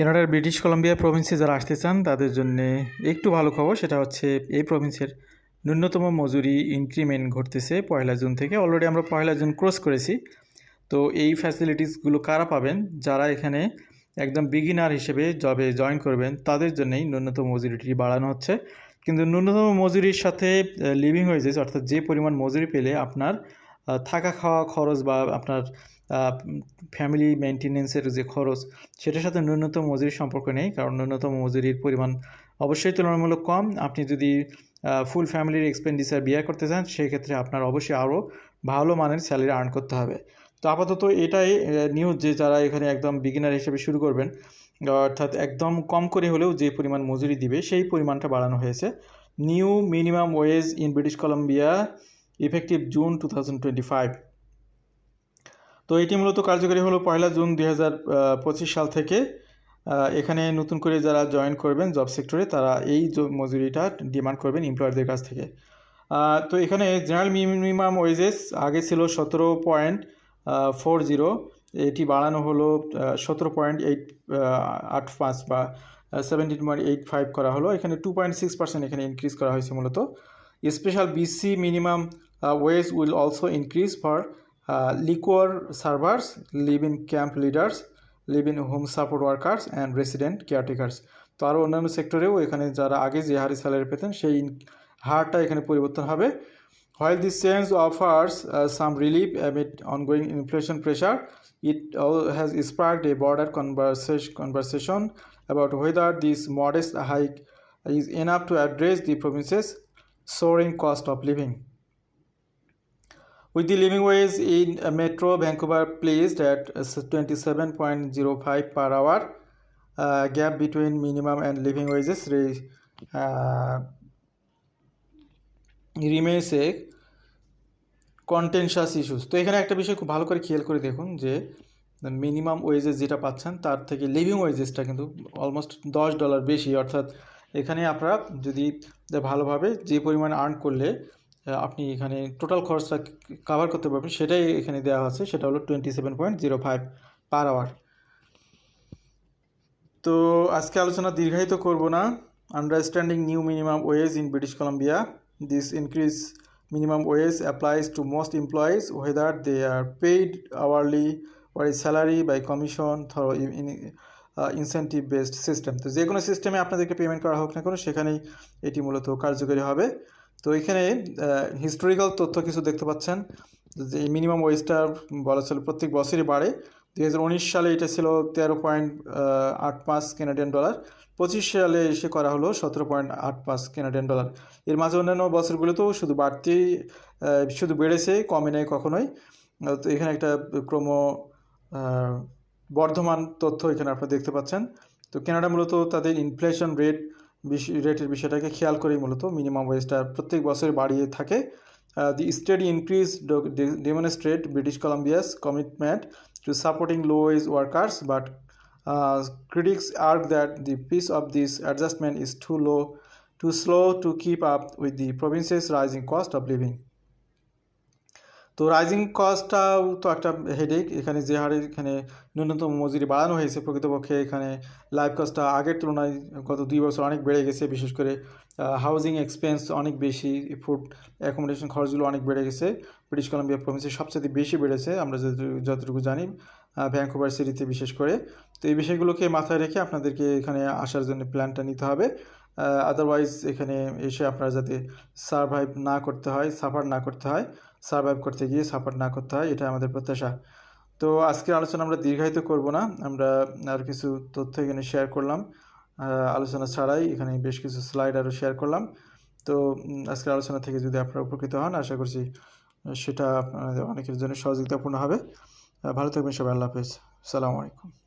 কানাডার British Columbia প্রভিন্সে যারা আসতে চান, তাদের জন্য একটু ভালো খবর, সেটা হচ্ছে এই প্রভিন্সের ন্যূনতম মজুরি ইনক্রিমেন্ট ঘটতেছে পয়লা জুন থেকে। অলরেডি আমরা পয়লা জুন ক্রস করেছি। তো এই ফ্যাসিলিটিসগুলো কারা পাবেন? যারা এখানে একদম বিগিনার হিসেবে জবে জয়েন করবেন, তাদের জন্যই ন্যূনতম মজুরিটি বাড়ানো হচ্ছে। কিন্তু ন্যূনতম মজুরির সাথে লিভিং ওয়েজেস অর্থাৎ যে পরিমাণ মজুরি পেলে আপনার থাকা খাওয়া খরচ বা আপনার ফ্যামিলি মেনটেনেন্সের যে খরচ, সেটার সাথে ন্যূনতম মজুরির সম্পর্ক নেই, কারণ ন্যূনতম মজুরির পরিমাণ অবশ্যই তুলনামূলক কম। আপনি যদি ফুল ফ্যামিলির এক্সপেন্ডিচার বিয়ে করতে চান, সেক্ষেত্রে আপনার অবশ্যই আরও ভালো মানের স্যালারি আর্ন করতে হবে। তো আপাতত এটাই নিউজ যে যারা এখানে একদম বিগিনার হিসেবে শুরু করবেন, অর্থাৎ একদম কম করে হলেও যে পরিমাণ মজুরি দিবে, সেই পরিমাণটা বাড়ানো হয়েছে। New minimum wage in British Columbia effective June two তো এটি মূলত কার্যকরী হলো পয়লা জুন দুই হাজার পঁচিশ সাল থেকে। এখানে নতুন করে যারা জয়েন করবেন জব সেক্টরে তারা এই মজুরিটা ডিমান্ড করবেন এমপ্লয়ারদের কাছ থেকে। তো এখানে জেনারেল মিনিমাম ওয়েজেস আগে ছিল সতেরো পয়েন্ট ফোর জিরো এটি বাড়ানো হলো সতেরো পয়েন্ট এইট আট পাঁচ বা সেভেন্টিন পয়েন্ট এইট ফাইভ করা হলো। এখানে টু পয়েন্ট সিক্স পার্সেন্ট এখানে ইনক্রিজ করা হয়েছে মূলত। Special BC minimum uh, ways will also increase for uh, liquor servers, live-in camp leaders, live-in home support workers and resident তো আরও অন্যান্য সেক্টরেও এখানে যারা আগে যে হারে স্যালারি পেতেন সেই হারটা এখানে পরিবর্তন হবে। While this change offers some relief amid ongoing inflation pressure it all has sparked a broader conversation about whether this modest hike is enough to address the province's soaring cost of living. With the living wage in uh, Metro Vancouver placed at uh, 27.05 per hour, uh, gap between minimum and living wages re- uh, remains a contentious issues তো এখানে একটা বিষয় খুব ভালো করে খেয়াল করে দেখুন যে মিনিমাম ওয়েজেস যেটা পাচ্ছেন তার থেকে লিভিং ওয়েজেসটা কিন্তু অলমোস্ট দশ ডলার বেশি অর্থাৎ এখানে আপনারা যদি ভালোভাবে যে পরিমাণ আর্ন করলে আপনি এখানে টোটাল খরচটা কাভার করতে পারবেন, সেটাই এখানে দেওয়া আছে, সেটা হলো twenty seven point zero five per hour তো আজকে আলোচনা দীর্ঘায়িত করব না। Understanding new minimum wage in British Columbia this increase minimum wage applies to most employees, whether they are paid hourly or salary by commission through in, based system তো যে কোনো সিস্টেমে আপনাদেরকে পেমেন্ট করা হোক না কেন সেখানেই এটি মূলত কার্যকরী হবে। তো এখানে হিস্টোরিক্যাল তথ্য কিছু দেখতে পাচ্ছেন। যে মিনিমাম ওয়েজটা বলা ছিল প্রত্যেক বছরই বাড়ে। দু হাজার উনিশ সালে এটা ছিল তেরো পয়েন্ট আট পাঁচ কেনাডিয়ান ডলার পঁচিশ সালে এসে করা হলো সতেরো পয়েন্ট আট পাঁচ কেনাডিয়ান ডলার এর মাঝে অন্যান্য বছরগুলোতেও শুধু বাড়তেই আহ, শুধু বেড়েছে কমে নেই কখনোই। তো এখানে একটা ক্রম বর্ধমান তথ্য এখানে আপনারা দেখতে পাচ্ছেন। তো কানাডা মূলত তাদের ইনফ্লেশন রেট রেটের বিষয়টাকে খেয়াল করেই মূলত মিনিমাম ওয়েজটা প্রত্যেক বছর বাড়িয়ে থাকে। The steady increase demonstrate British Columbia's commitment to supporting low wage workers but critics argue that the pace of this adjustment is too low too slow to keep up with the province's rising cost of living. তো rising কস্টটাও তো একটা headache এখানে যে হারে এখানে ন্যূনতম মজুরি বাড়ানো হয়েছে প্রকৃতপক্ষে। এখানে লাইফ কস্টটা আগের তুলনায় গত দুই বছর অনেক বেড়ে গেছে। বিশেষ করে হাউজিং এক্সপেন্স অনেক বেশি ফুড অ্যাকোমোডেশন খরচগুলো অনেক বেড়ে গেছে। ব্রিটিশ কলাম্বিয়া প্রভিন্সে সবচেয়ে বেশি বেড়েছে। আমরা যতটুকু জানি ভ্যাঙ্কুভার সিটিতে বিশেষ করে। তো এই বিষয়গুলোকে মাথায় রেখে আপনাদেরকে এখানে আসার জন্য প্ল্যানটা নিতে হবে। আদারওয়াইজ এখানে এসে আপনারা যাতে সার্ভাইভ না করতে হয় সাফার না করতে হয় সার্ভাইভ করতে গিয়ে সাফার না করতে হয় এটা আমাদের প্রত্যাশা। তো আজকের আলোচনা আমরা দীর্ঘায়িত করব না, আমরা আর কিছু তথ্য এখানে শেয়ার করলাম। আলোচনা ছাড়াই এখানে বেশ কিছু স্লাইড আরও শেয়ার করলাম। তো আজকের আলোচনা থেকে যদি আপনারা উপকৃত হন, আশা করছি সেটা আপনাদের অনেকের জন্য সহযোগিতাপূর্ণ হবে। ভালো থাকবেন সবাই, আল্লাহ হাফেজ। সালামু আলাইকুম।